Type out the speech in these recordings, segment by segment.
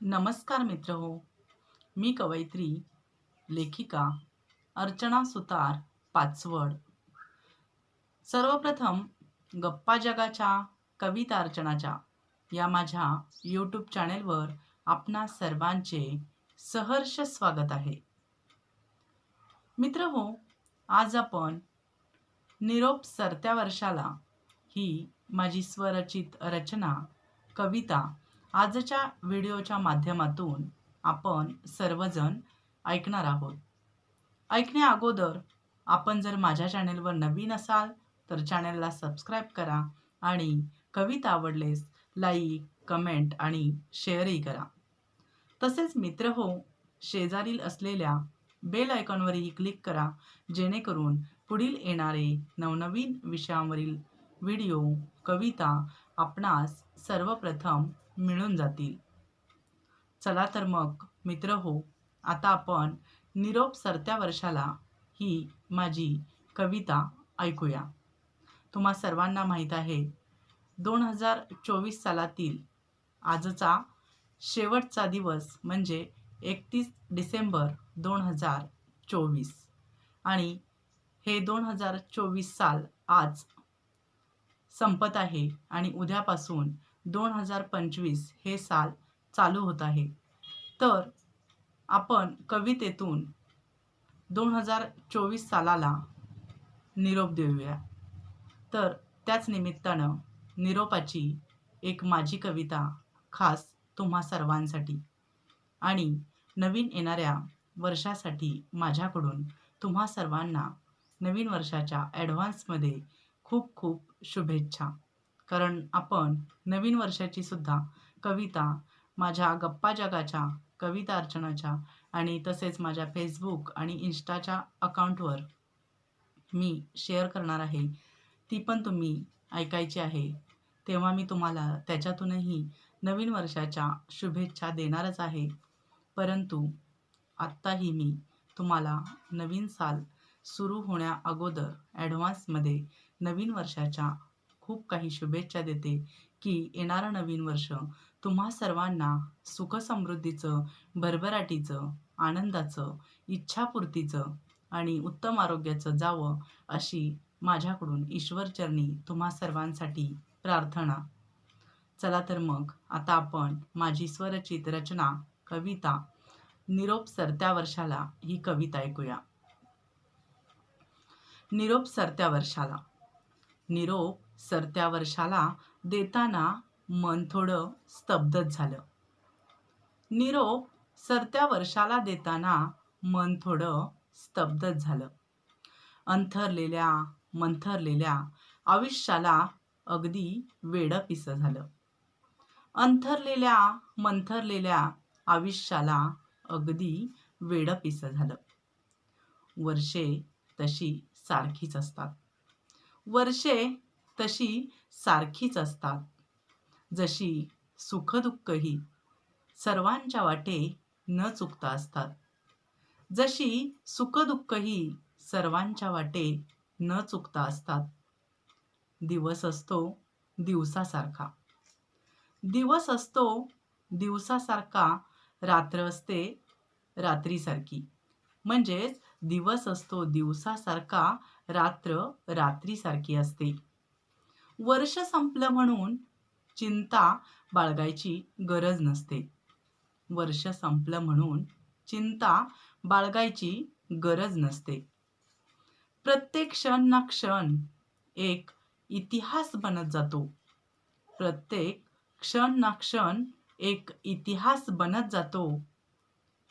नमस्कार मित्र हो. मी कवयित्री लेखिका अर्चना सुतार पाचवड. सर्वप्रथम गप्पा जगाच्या कविता अर्चनाच्या या माझ्या यूट्यूब चॅनेलवर आपणा सर्वांचे सहर्ष स्वागत आहे. मित्र हो आज आपण निरोप सरत्या वर्षाला ही माझी स्वरचित रचना कविता आजच्या व्हिडिओच्या माध्यमातून आपण सर्वजण ऐकणार आहोत. ऐकण्या अगोदर आपण जर माझ्या चॅनेलवर नवीन असाल तर चॅनेलला सबस्क्राईब करा आणि कविता आवडलेस लाईक कमेंट आणि शेअरही करा. तसेच मित्र हो शेजारील असलेल्या बेल आयकॉनवरही क्लिक करा जेणेकरून पुढील येणारे नवनवीन विषयांवरील व्हिडिओ कविता आपणास सर्वप्रथम मिळून जातील. चला तर मग मित्र हो आता आपण निरोप सरत्या वर्षाला ही माझी कविता ऐकूया. तुम्हा सर्वांना माहीत आहे दोन हजार चोवीस सालातील आजचा शेवटचा दिवस म्हणजे एकतीस डिसेंबर दोन हजार चोवीस. आणि हे दोन हजार चोवीस साल आज संपत आहे आणि उद्यापासून दोन हजार पंचवीस हे साल चालू होत आहे. तर आपण कवितेतून दोन हजार चोवीस सालाला निरोप देऊया. तर त्याच निमित्तानं निरोपाची एक माझी कविता खास तुम्हा सर्वांसाठी आणि नवीन येणाऱ्या वर्षासाठी माझ्याकडून तुम्हा सर्वांना नवीन वर्षाच्या ॲडव्हान्समध्ये खूप खूप शुभेच्छा. कारण आपण नवीन वर्षाची सुद्धा कविता माझ्या गप्पा जगाच्या कविता अर्चनाच्या आणि तसेच माझ्या फेसबुक आणि इन्स्टाच्या अकाउंटवर मी शेअर करणार आहे. ती पण तुम्ही ऐकायची आहे. तेव्हा मी तुम्हाला त्याच्यातूनही नवीन वर्षाच्या शुभेच्छा देणारच आहे. परंतु आत्ताही मी तुम्हाला नवीन साल सुरू होण्या अगोदर ॲडव्हान्समध्ये नवीन वर्षाच्या खूप काही शुभेच्छा देते की येणारं नवीन वर्ष तुम्हा सर्वांना सुखसमृद्धीचं भरभराटीचं आनंदाचं इच्छापूर्तीचं आणि उत्तम आरोग्याचं जावं अशी माझ्याकडून ईश्वरचरणी तुम्हा सर्वांसाठी प्रार्थना. चला तर मग आता आपण माझी स्वरचित रचना कविता निरोप सरत्या वर्षाला ही कविता ऐकूया. निरोप सरत्या वर्षाला. निरोप सरत्या वर्षाला देताना मन थोडं स्तब्धच झालं. निरोप सरत्या वर्षाला देताना मन थोडं स्तब्धच झालं. अंथरलेल्या मंथरलेल्या आयुष्याला अगदी वेडं पिसं झालं. अंथरलेल्या मंथरलेल्या आयुष्याला अगदी वेडं पिसं झालं. वर्षे तशी सारखीच असतात. वर्षे तशी सारखीच असतात. जशी सुखदुःखही सर्वांच्या वाटे न चुकता असतात. जशी सुखदुःखही सर्वांच्या वाटे न चुकता असतात. दिवस असतो दिवसासारखा. दिवस असतो दिवसासारखा रात्र असते रात्रीसारखी. म्हणजेच दिवस असतो दिवसासारखा रात्र रात्रीसारखी असते. वर्ष संपलं म्हणून चिंता बाळगायची गरज नसते. वर्ष संपलं म्हणून चिंता बाळगायची गरज नसते. प्रत्येक क्षण ना क्षण एक इतिहास बनत जातो. प्रत्येक क्षण ना क्षण एक इतिहास बनत जातो.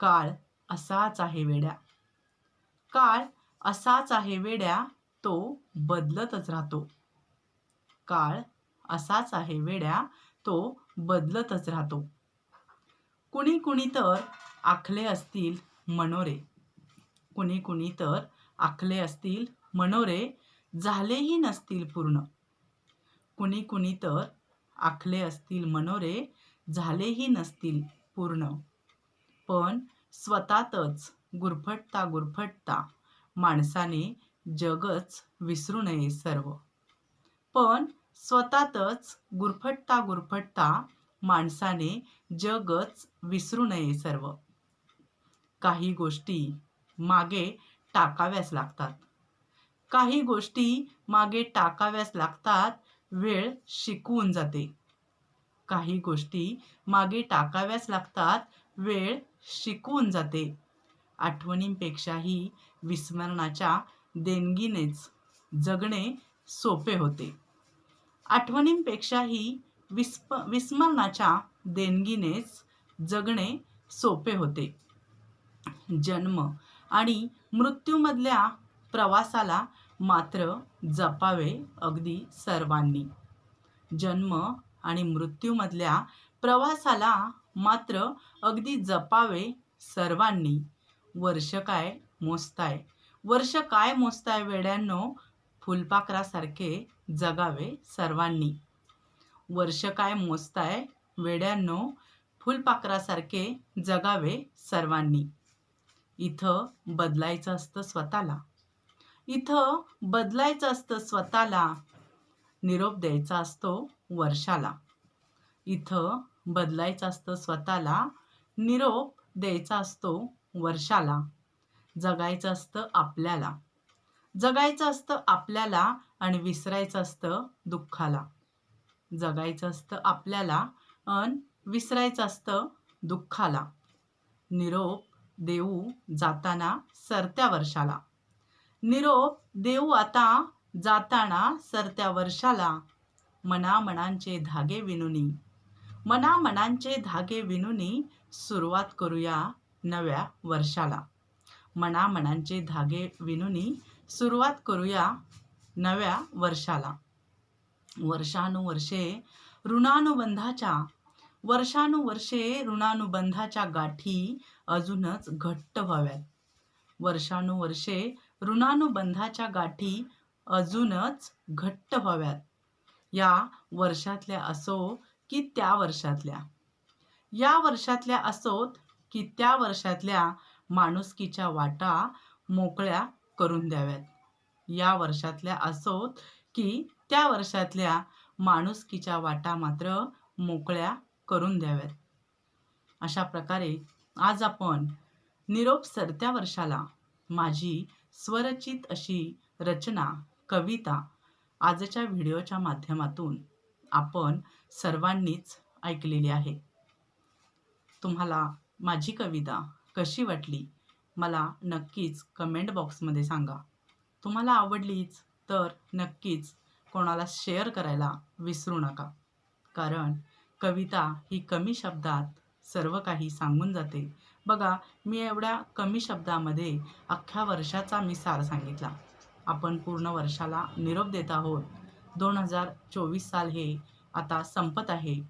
काळ असाच आहे वेड्या. काळ असाच आहे वेड्या तो बदलतच राहतो. काळ असाच आहे वेड्या तो बदलतच राहतो. कुणी कुणी तर आखले असतील मनोरे. कुणी कुणी तर आखले असतील मनोरे झालेही नसतील पूर्ण. कुणी कुणी तर आखले असतील मनोरे झालेही नसतील पूर्ण. पण स्वतःतच गुरफटता गुरफटता माणसाने जगच विसरू नये सर्व. पण स्वतःतच गुरफटता गुरफटता माणसाने जगच विसरू नये सर्व. काही गोष्टी मागे टाकाव्याच लागतात. काही गोष्टी मागे टाकाव्याच लागतात वेळ शिकवून जाते. काही गोष्टी मागे टाकाव्याच लागतात वेळ शिकवून जाते. आठवणींपेक्षाही विस्मरणाच्या देणगीनेच जगणे सोपे होते. आठवणींपेक्षाही विस्प विस्मरणाच्या देणगीनेच जगणे सोपे होते. जन्म आणि मृत्यूमधल्या प्रवासाला मात्र जपावे अगदी सर्वांनी. जन्म आणि मृत्यूमधल्या प्रवासाला मात्र अगदी जपावे सर्वांनी. वर्ष काय मोजताय? वर्ष काय मोजताय वेड्यांनो? फुलपाखरासारखे जगावे सर्वांनी. वर्ष काय मोजताय? वेड्यांनो फुलपाखरासारखे जगावे सर्वांनी. इथं बदलायचं असतं स्वतःला. इथं बदलायचं असतं स्वतःला. निरोप द्यायचा असतो वर्षाला. इथं बदलायचं असतं स्वतःला. निरोप द्यायचा असतो वर्षाला. जगायचं असतं आपल्याला. जगायचं असतं आपल्याला आणि विसरायचं असतं दुःखाला. जगायचं असतं आपल्याला अन विसरायचं असतं दुःखाला. निरोप देऊ जाताना सरत्या वर्षाला. निरोप देऊ आता जाताना सरत्या वर्षाला. मनामनांचे धागे विनुनी. मनामनांचे धागे विनुनी सुरुवात करूया नव्या वर्षाला. मनामनांचे धागे विनुनी सुरुवात करूया नव्या वर्षाला. वर्षानुवर्षे ऋणानुबंधाच्या वर्षानुवर्षे ऋणानुबंधाच्या गाठी अजूनच घट्ट व्हाव्यात. वर्षानुवर्षे ऋणानुबंधाच्या गाठी अजूनच घट्ट व्हाव्यात. या वर्षातल्या असो की त्या वर्षातल्या. या वर्षातल्या असोत की त्या वर्षातल्या माणुसकीच्या वाटा मोकळ्या करून द्याव्यात. या वर्षातल्या असोत की त्या वर्षातल्या माणुसकीच्या वाटा मात्र मोकळ्या करून द्याव्यात. अशा प्रकारे आज आपण निरोप सरत्या वर्षाला माझी स्वरचित अशी रचना कविता आजच्या व्हिडिओच्या माध्यमातून आपण सर्वांनीच ऐकलेली आहे. तुम्हाला माझी कविता कशी वाटली? मला नक्कीच कमेंट बॉक्समध्ये सांगा. तुम्हाला आवडलीच तर नक्कीच कोणाला शेअर करायला विसरू नका. कारण कविता ही कमी शब्दात सर्व काही सांगून जाते. बघा मी एवढ्या कमी शब्दामध्ये अख्ख्या वर्षाचा मी सार सांगितला. आपण पूर्ण वर्षाला निरोप देत आहोत. दोन हजार चोवीस साल हे आता संपत आहे.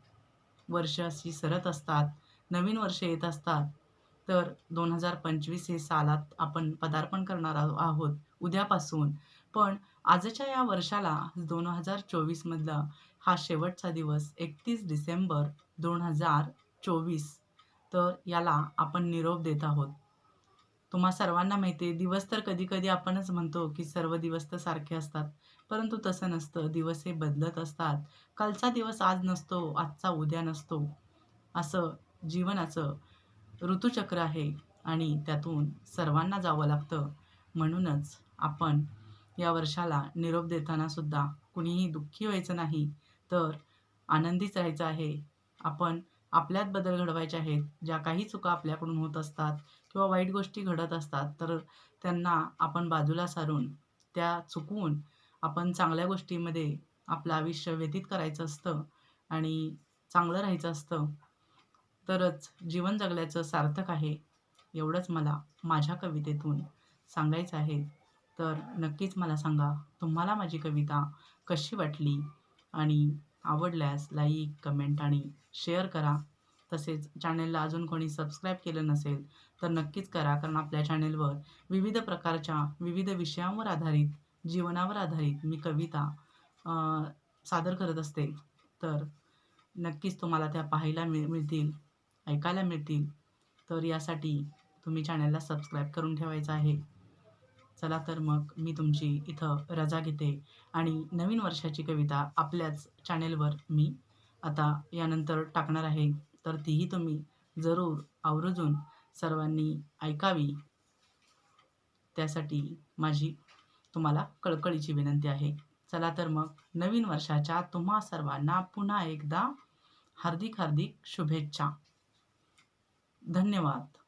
वर्ष अशी सरत असतात नवीन वर्ष येत असतात. तर दोन हजार पंचवीस हे सालात आपण पदार्पण करणार आहो- आहोत उद्यापासून. पण आजच्या या वर्षाला दोन हजार चोवीसमधला हा शेवटचा दिवस एकतीस डिसेंबर दोन हजार चोवीस तर याला आपण निरोप देत आहोत. तुम्हा सर्वांना माहिती आहे दिवस तर कधी कधी आपणच म्हणतो की सर्व दिवस तर सारखे असतात परंतु तसं नसतं. दिवस हे बदलत असतात. कालचा दिवस आज नसतो आजचा उद्या नसतो. असं जीवनाचं ऋतुचक्र आहे आणि त्यातून सर्वांना जावं लागतं. म्हणूनच आपण या वर्षाला निरोप देताना सुद्धा कुणीही दुःखी व्हायचं नाही. तर आनंदीच राहायचं आहे. आपण आपल्यात बदल घडवायचे आहेत. ज्या काही चुका आपल्याकडून होत असतात किंवा वाईट गोष्टी घडत असतात तर त्यांना आपण बाजूला सारून त्या चुकवून आपण चांगल्या गोष्टीमध्ये आपलं आयुष्य व्यतीत करायचं असतं आणि चांगलं राहायचं असतं. तरच जीवन जगल्याचं सार्थक आहे एवढंच मला माझ्या कवितेतून सांगायचं आहे. तर नक्कीच मला सांगा तुम्हाला माझी कविता कशी वाटली? आणि आवडल्यास लाईक कमेंट आणि शेअर करा. तसेच चॅनेलला अजून कोणी सबस्क्राईब केलं नसेल तर नक्कीच करा कारण आपल्या चॅनेलवर विविध प्रकारच्या विविध विषयांवर आधारित जीवनावर आधारित मी कविता सादर करत असते. तर नक्कीच तुम्हाला त्या पाहायला मिळ मिळतील. ऐकायला मिळतील. तर यासाठी तुम्ही चॅनलला सबस्क्राईब करून ठेवायचं आहे. चला तर मग मी तुमची इथं रजा घेते आणि नवीन वर्षाची कविता आपल्याच चॅनेलवर मी आता यानंतर टाकणार आहे. तर तीही तुम्ही जरूर आवर्जून सर्वांनी ऐकावी. त्यासाठी माझी तुम्हाला कळकळीची विनंती आहे. चला तर मग नवीन वर्षाच्या तुम्हा सर्वांना पुन्हा एकदा हार्दिक हार्दिक शुभेच्छा. धन्यवाद.